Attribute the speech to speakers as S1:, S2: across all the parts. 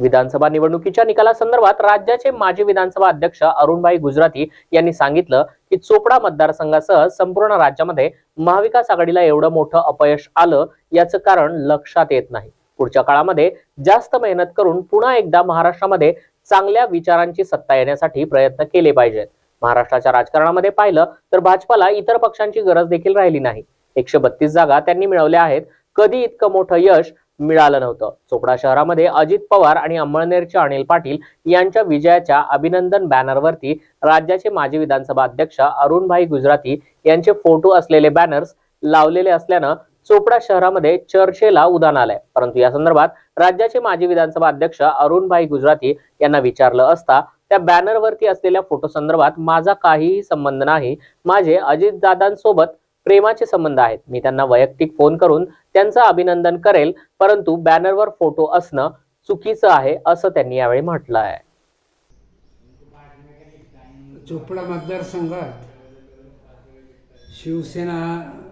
S1: विधानसभा निवडणुकीच्या निकालासंदर्भात राज्याचे माजी विधानसभा अध्यक्ष अरुणभाई गुजराती यांनी सांगितलं की चोपडा मतदारसंघासह संपूर्ण राज्यामध्ये महाविकास आघाडीला एवढं मोठं अपयश आलं याचं कारण लक्षात येत नाही. पुढच्या काळामध्ये जास्त मेहनत करून पुन्हा एकदा महाराष्ट्रामध्ये चांगल्या विचारांची सत्ता येण्यासाठी प्रयत्न केले पाहिजेत. महाराष्ट्राच्या राजकारणामध्ये पाहिलं तर भाजपाला इतर पक्षांची गरज देखील राहिली नाही. एकशे बत्तीस जागा त्यांनी मिळवल्या आहेत. कधी इतकं मोठं यश मिळालं नव्हतं. चोपडा शहरामध्ये अजित पवार आणि अंमळनेरचे अनिल पाटील यांच्या विजयाच्या अभिनंदन बॅनरवरती राज्याचे माजी विधानसभा अध्यक्ष अरुणभाई गुजराती यांचे फोटो असलेले बॅनर्स लावलेले असल्यानं चोपडा शहरामध्ये चर्चेला उदान आलंय. परंतु या संदर्भात राज्याचे माजी विधानसभा अध्यक्ष अरुणभाई गुजराती यांना विचारलं असता त्या बॅनरवरती असलेल्या फोटो संदर्भात माझा काहीही संबंध नाही. माझे अजितदादांसोबत प्रेमाचे संबंध आहेत. मी त्यांना वैयक्तिक फोन करून त्यांचं अभिनंदन करेल परंतु बॅनरवर फोटो असणं चुकीचं आहे असं त्यांनी यावेळी म्हटलं आहे.
S2: चोपडा मतदारसंघात शिवसेना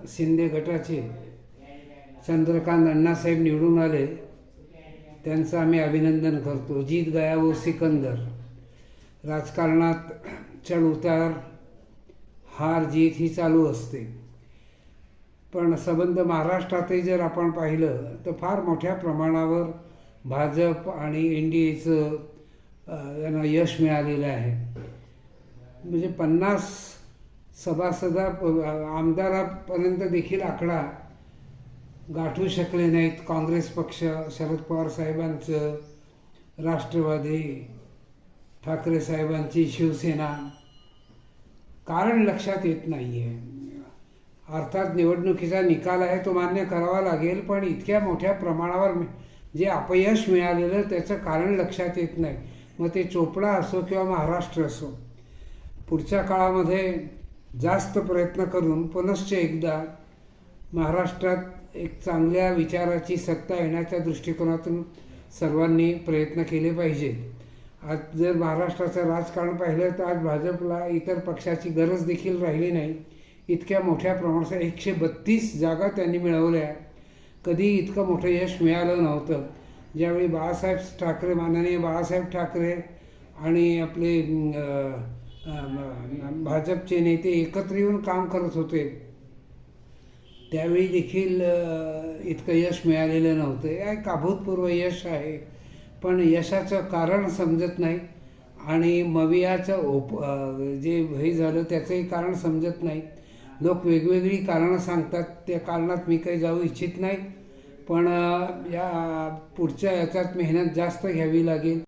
S2: शिंदे गटाचे चंद्रकांत अण्णासाहेब निवडून आले. त्यांचं आम्ही अभिनंदन करतो. जीत गया व सिकंदर. राजकारणात चढ उतार हार जीत ही चालू असते. पण संबंध महाराष्ट्रातही जर आपण पाहिलं तर फार मोठ्या प्रमाणावर भाजप आणि एन डी एचं यांना यश मिळालेलं आहे. म्हणजे पन्नास सभासदा आमदारापर्यंत देखील आकडा गाठू शकले नाहीत काँग्रेस पक्ष शरद पवार साहेबांचं राष्ट्रवादी ठाकरे साहेबांची शिवसेना. कारण लक्षात येत नाही आहे अर्थात निवडणुकीचा निकाल आहे तो मान्य करावा लागेल पण इतक्या मोठ्या प्रमाणावर जे अपयश मिळालेलं त्याचं कारण लक्षात येत नाही. मग ते चोपडा असो किंवा महाराष्ट्र असो पुढच्या काळामध्ये जास्त प्रयत्न करून पुनश्च एकदा महाराष्ट्रात एक चांगल्या विचाराची सत्ता येण्याच्या दृष्टिकोनातून सर्वांनी प्रयत्न केले पाहिजेत. आज जर महाराष्ट्राचं राजकारण पाहिलं तर आज भाजपला इतर पक्षाची गरज देखील राहिली नाही. इतक्या मोठ्या प्रमाणात एकशे बत्तीस जागा त्यांनी मिळवल्या. कधी इतकं मोठं यश मिळालं नव्हतं. ज्यावेळी बाळासाहेब ठाकरे माननीय बाळासाहेब ठाकरे आणि आपले भाजपचे नेते एकत्र येऊन काम करत होते त्यावेळी देखील इतकं यश मिळालेलं नव्हतं. हे एक अभूतपूर्व यश आहे. पण यशाचं कारण समजत नाही आणि मवियाचं ओप जे हे झालं त्याचंही कारण समजत नाही. लोक वेगवेगळी कारणं सांगतात. त्या कारणात मी काही जाऊ इच्छित नाही. पण या पुढच्या याच्यात मेहनत जास्त घ्यावी लागेल.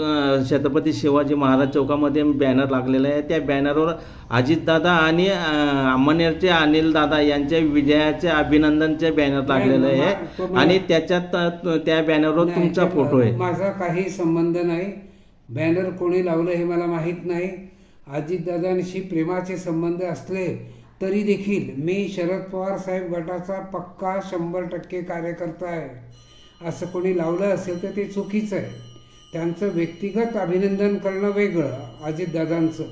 S3: छत्रपती शिवाजी महाराज चौकामध्ये बॅनर लागलेला आहे. त्या बॅनरवर अजितदादा आणि अंमनेरचे अनिल दादा यांच्या विजयाचे अभिनंदनचे बॅनर लागलेलं आहे. आणि त्याच्यात त्या बॅनरवर तुमचा फोटो आहे.
S2: माझा काही संबंध नाही. बॅनर कोणी लावलं हे मला माहीत नाही. अजितदादांशी प्रेमाचे संबंध असले तरी देखील मी शरद पवार साहेब गटाचा पक्का शंभर टक्के कार्यकर्ता आहे. असं कोणी लावलं असेल तर ते चुकीचं आहे. त्यांचं व्यक्तिगत अभिनंदन करणं वेगळं अजितदादांचं.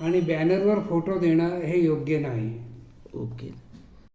S2: आणि बॅनरवर फोटो देणं हे योग्य नाही.
S3: ओके.